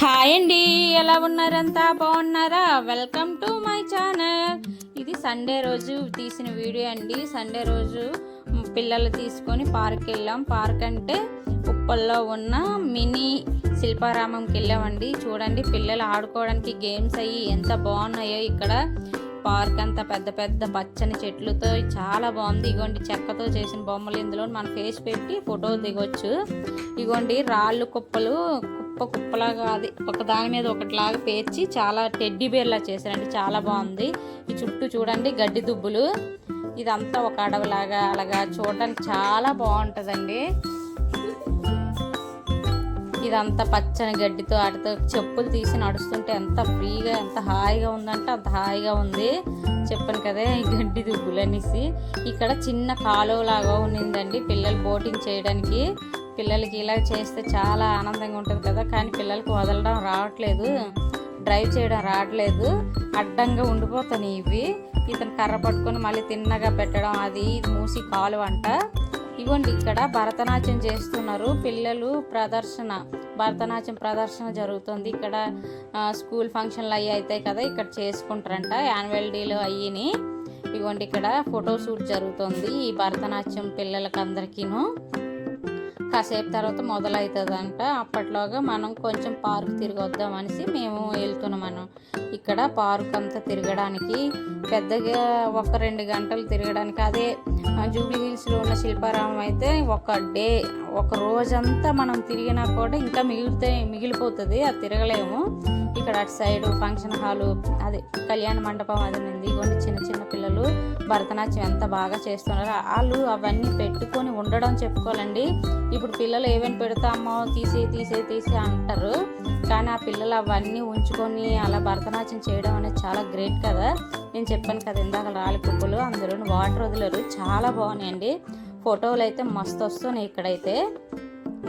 Hi అండి ఎలా ఉన్నారంతా? బాగున్నారా? వెల్కమ్ టు మై ఛానల్ ఇది సండే రోజు తీసిన వీడియో అండి. సండే రోజు పిల్లలు తీసుకొని పార్క్ వెళ్ళాం. పార్క్ అంటే ఉప్పల్లో ఉన్న మినీ శిల్పారామంకి వెళ్ళామండి. చూడండి పిల్లలు ఆడుకోవడానికి గేమ్స్ అయ్యి ఎంత బాగున్నాయో ఇక్కడ. పార్క్ అంతా పెద్ద పెద్ద పచ్చని చెట్లతో చాలా బాగుంది. ఇగోండి చెక్కతో చేసిన బొమ్మలు ఇందులో. మన ఫేస్ పెట్టి ఫోటో దిగొచ్చు. ఇగోండి రాళ్ళు కుప్పలు కుప్ప కుప్పలాగా అది ఒక దాని మీద ఒకటిలాగా పేర్చి చాలా టెడ్డీ బేర్లా చేశారండి. చాలా బాగుంది. ఈ చుట్టూ చూడండి గడ్డి దుబ్బులు. ఇదంతా ఒక అడవిలాగా అలాగా చూడడానికి చాలా బాగుంటుందండి. ఇదంతా పచ్చని గడ్డితో వాటితో చెప్పులు తీసి నడుస్తుంటే ఎంత ఫ్రీగా ఎంత హాయిగా ఉందంటే అంత హాయిగా ఉంది. చెప్పాను కదా ఈ గడ్డి దుబ్బులు అనేసి ఇక్కడ చిన్న కాలువ లాగా ఉన్నిందండి పిల్లలు బోటింగ్ చేయడానికి. పిల్లలకి ఇలా చేస్తే చాలా ఆనందంగా ఉంటుంది కదా. కానీ పిల్లలకు వదలడం రావట్లేదు. డ్రైవ్ చేయడం రావట్లేదు. అడ్డంగా ఉండిపోతాను ఇవి. ఇతను కర్ర పట్టుకొని మళ్ళీ తిన్నగా పెట్టడం అది మూసి కాలువ అంట. ఇవ్వండి ఇక్కడ భరతనాట్యం చేస్తున్నారు పిల్లలు ప్రదర్శన. భరతనాట్యం ప్రదర్శన జరుగుతుంది. ఇక్కడ స్కూల్ ఫంక్షన్లు అయ్యి అవుతాయి కదా ఇక్కడ చేసుకుంటారంట. యాన్యువల్ డేలు అయ్యిని. ఇవ్వండి ఇక్కడ ఫోటో షూట్ జరుగుతుంది ఈ భరతనాట్యం పిల్లలకందరికీను. కాసేపు తర్వాత మొదలవుతుందంట అప్పట్లోగా మనం కొంచెం పార్క్ తిరిగొద్దాం అనేసి మేము వెళ్తున్నాం మనం. ఇక్కడ పార్క్ అంతా తిరగడానికి పెద్దగా ఒక రెండు గంటలు తిరగడానికి అదే జూబ్లీ హిల్స్లో ఉన్న శిల్పారామం అయితే ఒక డే ఒక రోజంతా మనం తిరిగినా కూడా ఇంకా మిగిలితే మిగిలిపోతుంది అది తిరగలేము. ఇక్కడ అటు సైడ్ ఫంక్షన్ హాలు అదే కళ్యాణ మండపం అది ఉంది. కొన్ని చిన్న చిన్న పిల్లలు భరతనాట్యం ఎంత బాగా చేస్తున్నారు వాళ్ళు అవన్నీ పెట్టుకొని ఉండడం చెప్పుకోవాలండి. ఇప్పుడు పిల్లలు ఏమేమి పెడతామో తీసి తీసి తీసి అంటారు. కానీ ఆ పిల్లలు అవన్నీ ఉంచుకొని అలా భరతనాట్యం చేయడం అనేది చాలా గ్రేట్ కదా. నేను చెప్పాను కదా ఇందాక రాలి కుప్పలు అందులో వాటర్ వదిలేరు. చాలా బాగున్నాయండి. ఫోటోలు అయితే మస్తు వస్తున్నాయి ఇక్కడైతే.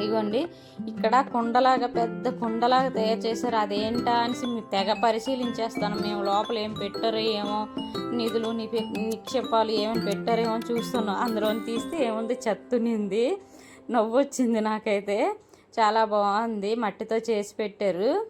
ఇగోండి ఇక్కడ కుండలాగా పెద్ద కుండలాగా తయారు చేశారు. అదేంటా అనేసి మీ తెగ పరిశీలించేస్తాను. మేము లోపల ఏం పెట్టారో ఏమో నిధులు నిపి- నిక్షేపాలు ఏమేమి పెట్టారేమో చూస్తున్నాం. అందులో తీస్తే ఏముంది? చెత్తునింది నవ్వు వచ్చింది నాకైతే. చాలా బాగుంది. మట్టితో చేసి పెట్టారు.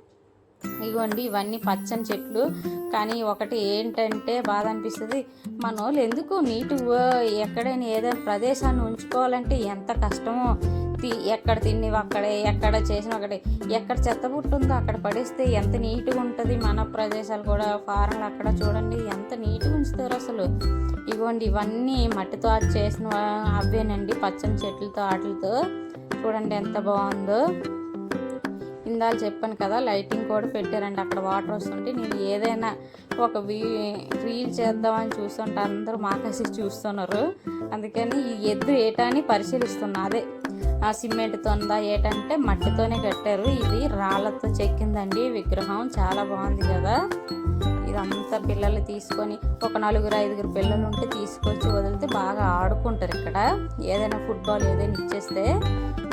ఇగోండి ఇవన్నీ పచ్చని చెట్లు. కానీ ఒకటి ఏంటంటే బాధ అనిపిస్తుంది. మన వాళ్ళు ఎందుకు నీటు ఎక్కడైనా ఏదైనా ప్రదేశాన్ని ఉంచుకోవాలంటే ఎంత కష్టమో. ఎక్కడ తిన్నవి అక్కడే ఎక్కడ చేసిన అక్కడే. ఎక్కడ చెత్త పుట్టుందో అక్కడ పడేస్తే ఎంత నీట్గా ఉంటుంది మన ప్రదేశాలు కూడా ఫారెన్లు అక్కడ చూడండి ఎంత నీట్గా ఉంచుతారు అసలు. ఇగోండి ఇవన్నీ మట్టితో అది చేసిన అవేనండి పచ్చని చెట్లతో ఆటలతో. చూడండి ఎంత బాగుందో. ఇందాక చెప్పాను కదా లైటింగ్ కూడా పెట్టారండి. అక్కడ వాటర్ వస్తుంటే నేను ఏదైనా ఒక వీ రీల్ చేద్దామని చూస్తుంటే అందరూ మాకేసి చూస్తున్నారు. అందుకని ఈ ఎద్దు ఏటా అని పరిశీలిస్తున్నా. అదే ఆ సిమెంట్తో ఉందా ఏంటంటే మట్టితోనే కట్టారు. ఇది రాళ్ళతో చెక్కిందండి. విగ్రహం చాలా బాగుంది కదా. ఇదంతా పిల్లలు తీసుకొని ఒక నలుగురు ఐదుగురు పిల్లలు ఉంటే తీసుకొచ్చి వదిలితే బాగా ఆడుకుంటారు ఇక్కడ. ఏదైనా ఫుట్బాల్ ఏదైనా ఇచ్చేస్తే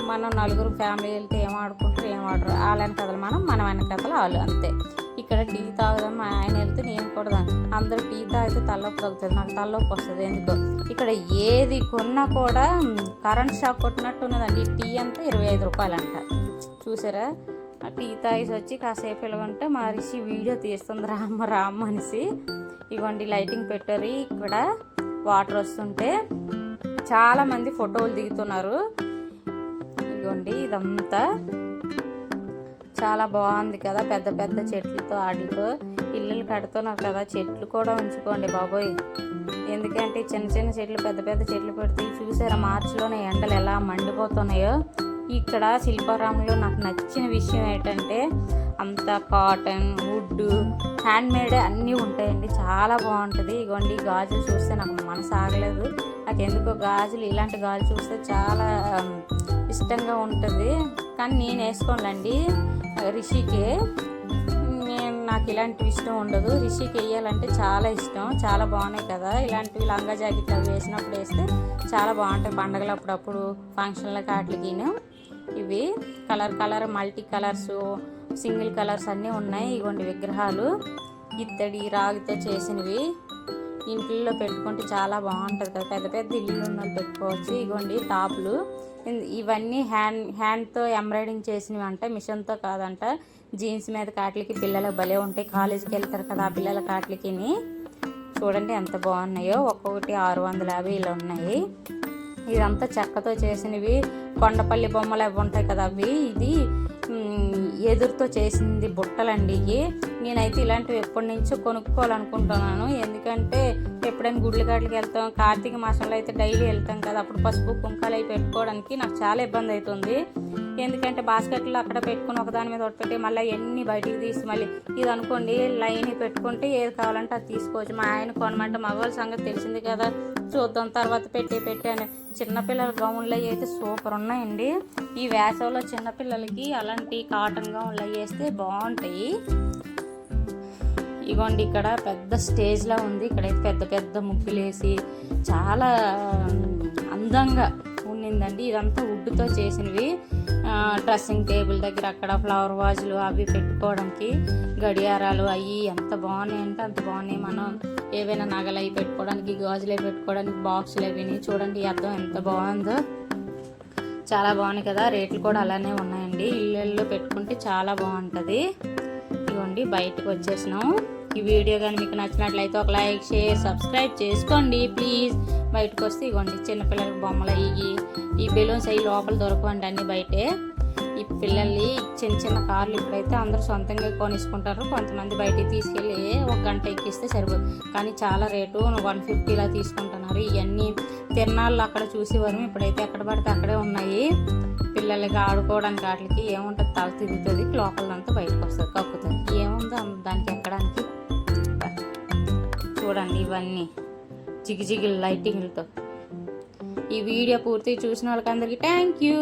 మనం నలుగురు ఫ్యామిలీ వెళ్తే ఏం ఆడుకుంటారు ఏం ఆడరు. వాళ్ళ వెనకథలు మనం మన వెనకథలు వాళ్ళు అంతే. ఇక్కడ టీ తాగుదాం మా ఆయన వెళ్తే నేను కూడా అందరూ టీ తాగితే తలనొప్పి తగ్గుతుంది నాకు తలనొప్పి వస్తుంది ఎందుకో. ఇక్కడ ఏది కొన్నా కూడా కరెంట్ షాక్ కొట్టినట్టు ఉన్నదండి. టీ అంతా ఇరవై ఐదు రూపాయలు అంట చూసారా? ఆ టీ తాగేసి వచ్చి కాసేపు ఇలాగంటే మా రిషి వీడియో తీస్తుంది రామ్మ రామ్మ అనేసి. ఇవ్వండి లైటింగ్ పెట్టారు. ఇక్కడ వాటర్ వస్తుంటే చాలా మంది ఫోటోలు దిగుతున్నారు. ఇదిగోండి ఇదంతా. చాలా బాగుంది కదా పెద్ద పెద్ద చెట్లతో వాటితో ఇల్లులు కడుతున్నారు కదా చెట్లు కూడా ఉంచుకోండి బాబోయ్. ఎందుకంటే చిన్న చిన్న చెట్లు పెద్ద పెద్ద చెట్లు పెడితే చూసారా మార్చిలోనే ఎండలు ఎలా మండిపోతున్నాయో. ఇక్కడ శిల్పారామంలో నాకు నచ్చిన విషయం ఏంటంటే అంత కాటన్ వుడ్ హ్యాండ్ మేడ్ అన్నీ ఉంటాయండి. చాలా బాగుంటుంది. ఇగోండి గాజులు చూస్తే నాకు మనసు ఆగలేదు. నాకు ఎందుకో గాజులు ఇలాంటి గాజులు చూస్తే చాలా ఇష్టంగా ఉంటుంది. కానీ నేను వేసుకోనులేండి. రిషికే నేను నాకు ఇలాంటివి ఇష్టం ఉండదు. రిషికి వేయాలంటే చాలా ఇష్టం. చాలా బాగున్నాయి కదా. ఇలాంటివి లంగా జాకెట్లు అవి వేసినప్పుడు వేస్తే చాలా బాగుంటాయి. పండగలు అప్పుడప్పుడు ఫంక్షన్లకి వాటికిను ఇవి colour colour multi colours single colours అన్నీ ఉన్నాయి. ఇగోండి విగ్రహాలు. ఇత్తడి రాగితో చేసినవి. ఇంట్లో పెట్టుకుంటే చాలా బాగుంటుంది కదా. పెద్ద పెద్ద ఇల్లు ఉన్న పెట్టుకోవచ్చు. ఇగోండి టాపులు. ఇన్- ఇవన్నీ హ్యాండ్ హ్యాండ్తో ఎంబ్రాయిడింగ్ చేసినవి అంట మిషన్తో కాదంట. జీన్స్ మీద కాట్లకి పిల్లలు భలే ఉంటాయి. కాలేజీకి వెళ్తారు కదా ఆ పిల్లల కాట్లకి చూడండి ఎంత బాగున్నాయో. ఒక్కొక్కటి ఆరు వందల యాభై ఇలా ఉన్నాయి. ఇదంతా చెక్కతో చేసినవి. కొండపల్లి బొమ్మలు అవి ఉంటాయి కదా అవి. ఇది ఎదురుతో చేసింది బుట్టలండి ఇవి. నేనైతే ఇలాంటివి ఎప్పటి నుంచో కొనుక్కోవాలనుకుంటున్నాను. ఎందుకంటే ఎప్పుడైనా గుడ్లు గడ్లకి వెళ్తాం కార్తీక మాసంలో అయితే డైలీ వెళ్తాం కదా అప్పుడు పసుపు కుంకాలు అవి పెట్టుకోవడానికి నాకు చాలా ఇబ్బంది అవుతుంది. ఎందుకంటే బాస్కెట్లో అక్కడ పెట్టుకుని ఒకదాని మీద ఒకటి పెట్టి మళ్ళీ ఎన్ని బయటికి తీసి మళ్ళీ ఇది అనుకోండి లైన్ పెట్టుకుంటే ఏది కావాలంటే అది తీసుకోవచ్చు. మా ఆయన కొనమంటే మగవాళ్ళ సంగతి తెలిసింది కదా. చూద్దాం తర్వాత పెట్టి పెట్టాను చిన్నపిల్లల గౌన్లు అవి అయితే సూపర్ ఉన్నాయండి. ఈ వేసవిలో చిన్నపిల్లలకి అలాంటి కాటన్ గౌన్లు అవి వేస్తే బాగుంటాయి. ఇగోండి ఇక్కడ పెద్ద స్టేజ్లా ఉంది. ఇక్కడైతే పెద్ద పెద్ద ముగ్గులు వేసి చాలా అందంగా ఉండిందండి ఇదంతా వుడ్తో చేసినవి. డ్రెస్సింగ్ టేబుల్ దగ్గర అక్కడ ఫ్లవర్ వాజులు అవి పెట్టుకోవడానికి గడియారాలు అవి ఎంత బాగున్నాయి అంటే అంత బాగున్నాయి. మనం ఏవైనా నగలు అవి పెట్టుకోవడానికి గాజులు అవి పెట్టుకోవడానికి బాక్సులు అవి చూడండి అర్థం ఎంత బాగుందో. చాలా బాగున్నాయి కదా రేట్లు కూడా అలానే ఉన్నాయండి. ఇళ్ళల్లో పెట్టుకుంటే చాలా బాగుంటుంది. ఇదిగోండి బయటకు వచ్చేసినాం. ఈ వీడియో కానీ మీకు నచ్చినట్లయితే ఒక లైక్ షేర్ సబ్స్క్రైబ్ చేసుకోండి ప్లీజ్. బయటకు వస్తే ఇవ్వండి చిన్నపిల్లలకి బొమ్మలు అయ్యి ఈ బెలూన్స్ అయ్యి లోపల దొరకవండి అన్ని బయటే. ఈ పిల్లల్ని చిన్న చిన్న కార్లు ఇప్పుడైతే అందరూ సొంతంగా కొనిసుకుంటారు. కొంతమంది బయటికి తీసుకెళ్ళి ఒక గంట ఎక్కిస్తే సరిపోదు. కానీ చాలా రేటు వన్ ఫిఫ్టీలా తీసుకుంటున్నారు. ఇవన్నీ తిరణాళ్ళు అక్కడ చూసేవారు ఇప్పుడైతే ఎక్కడ పడితే అక్కడే ఉన్నాయి. పిల్లలకి ఆడుకోవడానికి వాటికి ఏముంటుంది? తల తిరుగుతుంది లోపలంతా బయటకు వస్తుంది కక్కుతుంది. ఏముందో దానికి ఎక్కడానికి? చూడండి ఇవన్నీ. జిగిజిగి లైటింగ్లతో ఈ వీడియో పూర్తి చూసిన వాళ్ళకందరికీ థ్యాంక్ యూ